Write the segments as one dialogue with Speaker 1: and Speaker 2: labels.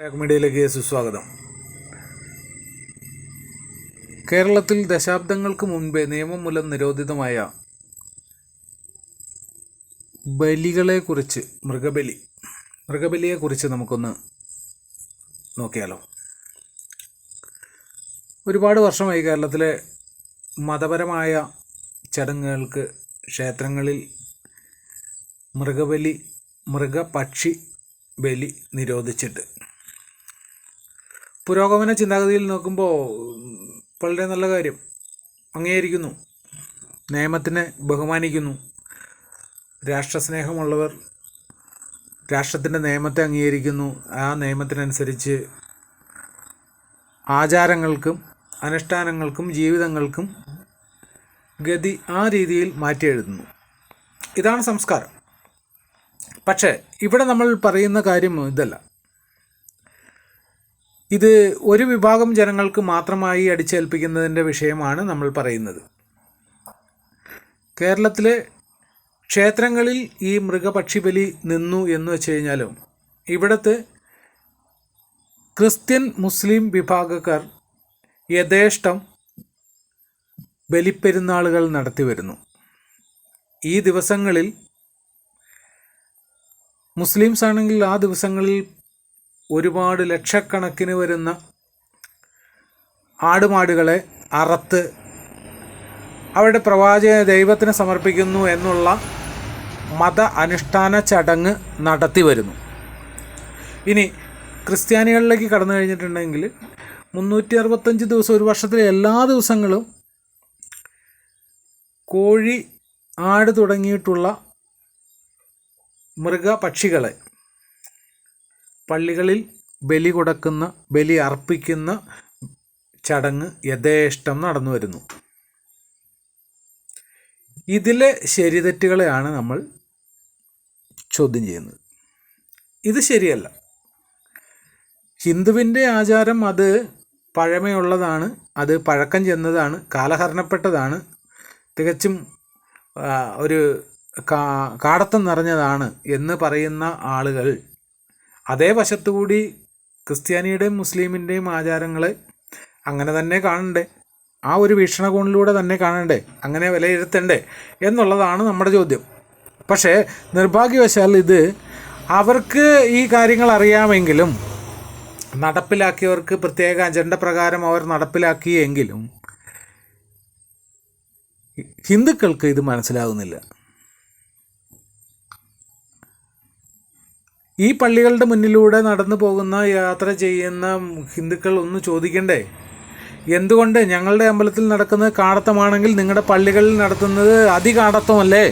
Speaker 1: മീഡിയയിലേക്ക് സുസ്വാഗതം. കേരളത്തിൽ ദശാബ്ദങ്ങൾക്ക് മുൻപേ നിയമം മൂലം നിരോധിതമായ ബലികളെക്കുറിച്ച് മൃഗബലി മൃഗബലിയെക്കുറിച്ച് നമുക്കൊന്ന് നോക്കിയാലോ. ഒരുപാട് വർഷമായി കേരളത്തിലെ മതപരമായ ചടങ്ങുകൾക്ക് ക്ഷേത്രങ്ങളിൽ മൃഗബലി മൃഗപക്ഷി ബലി നിരോധിച്ചിട്ട് പുരോഗമന ചിന്താഗതിയിൽ നോക്കുമ്പോൾ വളരെ നല്ല കാര്യം. അംഗീകരിക്കുന്നു നിയമത്തിനെ ബഹുമാനിക്കുന്നു. രാഷ്ട്രസ്നേഹമുള്ളവർ രാഷ്ട്രത്തിന്റെ നിയമത്തെ അംഗീകരിക്കുന്നു. ആ നിയമത്തിനനുസരിച്ച് ആചാരങ്ങൾക്കും അനുഷ്ഠാനങ്ങൾക്കും ജീവിതങ്ങൾക്കും ഗതി ആ രീതിയിൽ മാറ്റി എഴുതുന്നു ഇതാണ് സംസ്കാരം. പക്ഷേ ഇവിടെ നമ്മൾ പറയുന്ന കാര്യം ഇതല്ല. ഇത് ഒരു വിഭാഗം ജനങ്ങൾക്ക് മാത്രമായി അടിച്ചേൽപ്പിക്കുന്നതിന്റെ വിഷയമാണ് നമ്മൾ പറയുന്നത്. കേരളത്തിലെ ക്ഷേത്രങ്ങളിൽ ഈ മൃഗപക്ഷിബലി നിന്നു എന്ന് വെച്ച് കഴിഞ്ഞാലും ഇവിടുത്തെ ക്രിസ്ത്യൻ മുസ്ലിം വിഭാഗക്കാർ യഥേഷ്ടം ബലിപ്പെരുന്നാളുകൾ നടത്തി വരുന്നു. ഈ ദിവസങ്ങളിൽ മുസ്ലിംസ് ആണെങ്കിൽ ആ ദിവസങ്ങളിൽ ഒരുപാട് ലക്ഷക്കണക്കിന് വരുന്ന ആടുമാടുകളെ അറത്ത് അവരുടെ പ്രവാചക ദൈവത്തിന് സമർപ്പിക്കുന്നു എന്നുള്ള മത അനുഷ്ഠാന ചടങ്ങ് നടത്തി വരുന്നു. ഇനി ക്രിസ്ത്യാനികളിലേക്ക് കടന്നു കഴിഞ്ഞിട്ടുണ്ടെങ്കിൽ മുന്നൂറ്റി അറുപത്തഞ്ച് ദിവസം ഒരു വർഷത്തിലെ എല്ലാ ദിവസങ്ങളും കോഴി ആട് തുടങ്ങിയിട്ടുള്ള മൃഗപക്ഷികളെ പള്ളികളിൽ ബലി കൊടുക്കുന്ന ബലി അർപ്പിക്കുന്ന ചടങ്ങ് യഥേഷ്ടം നടന്നു വരുന്നു. ഇതിലെ ശരിതെറ്റുകളെയാണ് നമ്മൾ ചോദ്യം ചെയ്യുന്നത്. ഇത് ശരിയല്ല. ഹിന്ദുവിന്റെ ആചാരം അത് പഴമയുള്ളതാണ് അത് പഴക്കം ചെന്നതാണ് കാലഹരണപ്പെട്ടതാണ് തികച്ചും ഒരു കാടത്തം നിറഞ്ഞതാണ് എന്ന് പറയുന്ന ആളുകൾ അതേ വശത്തുകൂടി ക്രിസ്ത്യാനിയുടെയും മുസ്ലിമിന്റെയും ആചാരങ്ങൾ അങ്ങനെ തന്നെ കാണണ്ടേ? ആ ഒരു വീക്ഷണകോണിലൂടെ തന്നെ കാണണ്ടേ? അങ്ങനെ വിലയിരുത്തണ്ടേ? എന്നുള്ളതാണ് നമ്മുടെ ചോദ്യം. പക്ഷേ നിർഭാഗ്യവശാൽ ഇത് അവർക്ക് ഈ കാര്യങ്ങൾ അറിയാമെങ്കിലും നടപ്പിലാക്കിയവർക്ക് പ്രത്യേക അജണ്ട പ്രകാരം അവർ നടപ്പിലാക്കിയെങ്കിലും ഹിന്ദുക്കൾക്ക് ഇത് മനസ്സിലാകുന്നില്ല ഈ പള്ളികളുടെ മുന്നിലൂടെ നടന്നു പോകുന്ന യാത്ര ചെയ്യുന്ന ഹിന്ദുക്കൾ ഒന്ന് ചോദിക്കണ്ടേ? എന്തുകൊണ്ട് ഞങ്ങളുടെ അമ്പലത്തിൽ നടക്കുന്നത് കാടത്തമാണെങ്കിൽ നിങ്ങളുടെ പള്ളികളിൽ നടത്തുന്നത് അതികാടത്തമല്ലേ?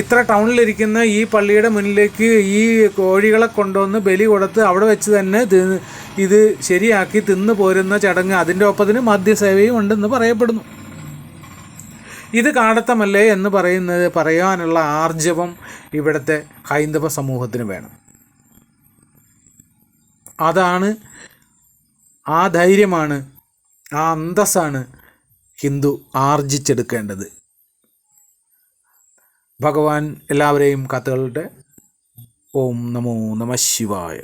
Speaker 1: ഇത്ര ടൗണിലിരിക്കുന്ന ഈ പള്ളിയുടെ മുന്നിലേക്ക് ഈ കോഴികളെ കൊണ്ടുവന്ന് ബലി കൊടുത്ത് അവിടെ വെച്ച് തന്നെ ഇത് ശരിയാക്കി തിന്നു പോരുന്ന ചടങ്ങ് അതിന്റെ ഒപ്പത്തിന് മദ്യസേവയും ഉണ്ടെന്ന് പറയപ്പെടുന്നു. ഇത് കാടത്തമല്ലേ എന്ന് പറയുന്നത് പറയാനുള്ള ആർജവം ഇവിടുത്തെ ഹൈന്ദവ സമൂഹത്തിന് വേണം. അതാണ് ആ ധൈര്യമാണ് ആ അന്തസ്സാണ് ഹിന്ദു ആർജിച്ചെടുക്കേണ്ടത്. ഭഗവാൻ എല്ലാവരെയും കാത്തുകളുടെ ഓം നമോ നമ ശിവായ.